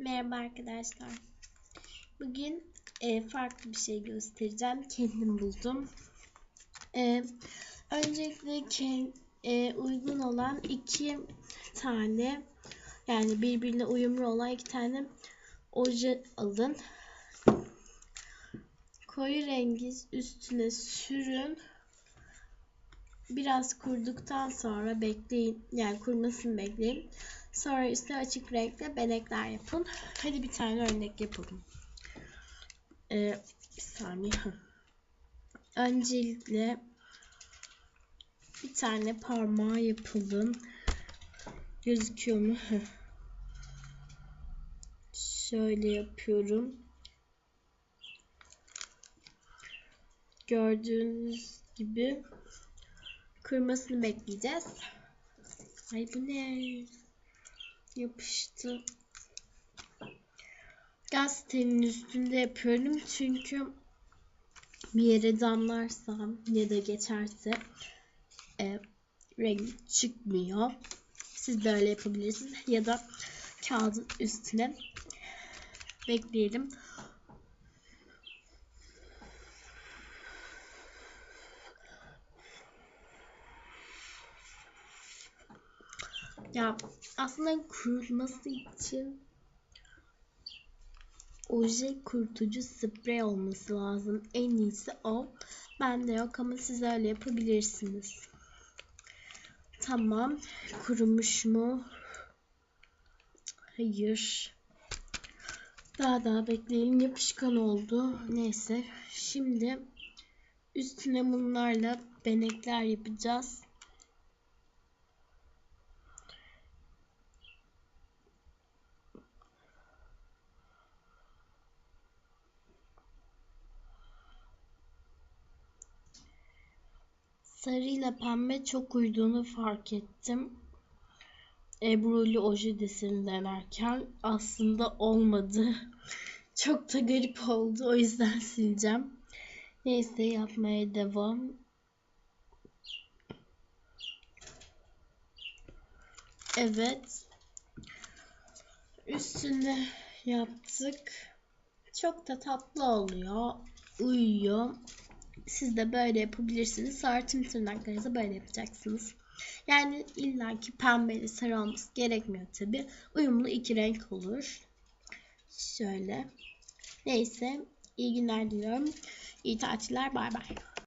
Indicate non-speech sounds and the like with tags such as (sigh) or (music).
Merhaba arkadaşlar. Bugün e, farklı bir şey göstereceğim. Kendim buldum. E, öncelikle kend, e, uygun olan iki tane yani birbirine uyumlu olan iki tane oje alın. Koyu rengi üstüne sürün. Biraz kurduktan sonra bekleyin. Yani kurmasını bekleyin. Sonra üstüne açık renkle benekler yapın. Hadi bir tane örnek yapalım. Ee, bir saniye. Öncelikle bir tane parmağı yapalım. Gözüküyor mu? Şöyle yapıyorum. Gördüğünüz gibi kırmasını bekleyeceğiz. Ay bu ne? Yapıştı. Gazetenin üstünde yapıyorum çünkü bir yere damlarsam ya da geçerse e, renk çıkmıyor. Siz de öyle yapabilirsiniz ya da kağıdın üstüne bekleyelim. Ya aslında kurutması için oje kurutucu sprey olması lazım. En iyisi o. Bende yok ama siz öyle yapabilirsiniz. Tamam. Kurumuş mu? Hayır. Daha daha bekleyelim. Yapışkan oldu. Neyse. Şimdi üstüne bunlarla benekler yapacağız. Sarıyla pembe çok uyduğunu fark ettim. Ebruli oje deseni denerken aslında olmadı. (laughs) çok da garip oldu. O yüzden sileceğim. Neyse yapmaya devam. Evet. Üstünde yaptık. Çok da tatlı oluyor. Uyuyor. Siz de böyle yapabilirsiniz. Sonra tüm tırnaklarınızı böyle yapacaksınız. Yani illaki pembeli sarı olması gerekmiyor tabi. Uyumlu iki renk olur. Şöyle. Neyse. İyi günler diliyorum. İyi tatiller. Bay bay.